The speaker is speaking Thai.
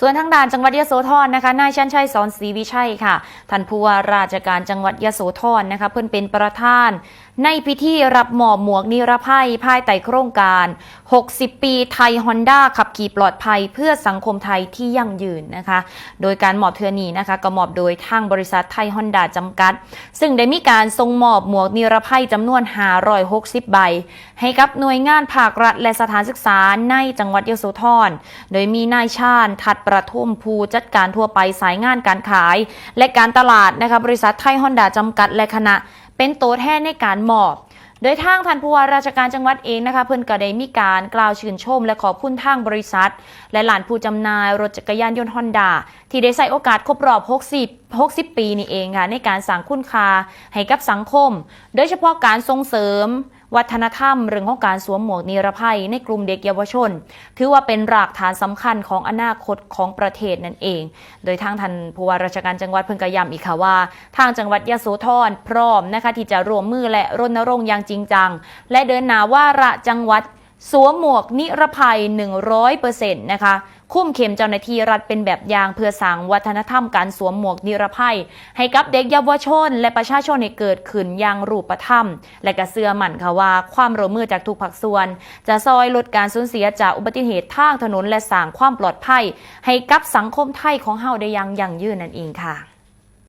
ส่วนทางด่านจังหวัดยโสธรนะคะ นายชันชัยสอนศรีวิชัยค่ะ ท่านผู้ว่าราชการจังหวัดยโสธรนะคะ เพื่อนเป็นประธาน ในพิธีรับมอบหมวกนิรภัยภายใต้โครงการ 60 ปีไทยฮอนด้าขับขี่ปลอดภัยเพื่อสังคมไทยที่ยั่งยืนนะคะ โดยการมอบเทือนี้นะคะก็มอบโดยทางบริษัทไทยฮอนด้าจำกัด ซึ่งได้มีการส่งมอบหมวกนิรภัยจำนวน 560 ใบ ให้กับหน่วยงานภาครัฐและสถานศึกษาในจังหวัดยโสธร โดยมีนายชาญทัดประทุมภูจัดการทั่วไปสายงานการขาย และการตลาดนะคะบริษัทไทยฮอนด้าจำกัดและคณะ เป็นตัวแทนในการมอบโดยทางท่านผู้ว่าราชการจังหวัดเองนะคะเพิ่นก็ได้มีการกล่าวชื่นชม และขอบคุณทางบริษัท และหลานผู้จำหน่ายรถจักรยานยนต์ฮอนด้าที่ได้ใส่โอกาสครบรอบ 60 60 ปีนี่เองค่ะในการสร้างคุณค่าให้กับสังคม โดยเฉพาะการส่งเสริม วัฒนธรรมเรื่องของการสวมหมวกนิรภัยในกลุ่มเด็กเยาวชน ถือว่าเป็นรากฐานสำคัญของอนาคตของประเทศนั่นเอง โดยทางท่านผู้ว่าราชการจังหวัดเพิ่งกระยำอีกค่ะว่า ทางจังหวัดยะโสธรพร้อมนะคะที่จะร่วมมือและรณรงค์อย่างจริงจัง และเดินหน้าว่าระจังหวัด สวมหมวกนิรภัย 100%นะคะ คุ้มเข็มเจ้าหน้าที่รัฐเป็นแบบอย่างเพื่อสร้างวัฒนธรรมการสวมหมวกนิรภัย ให้กับเด็กเยาวชน และประชาชนให้เกิดขึ้นอย่างรูปธรรม และก็เสื่อมั่นค่ะว่า ความร่วมมือจากทุกภาคส่วน จะซอยลดการสูญเสียจากอุบัติเหตุทางถนนและสร้างความปลอดภัย ให้กับสังคมไทยของเฮาได้อย่างยั่งยืนนั่นเองค่ะ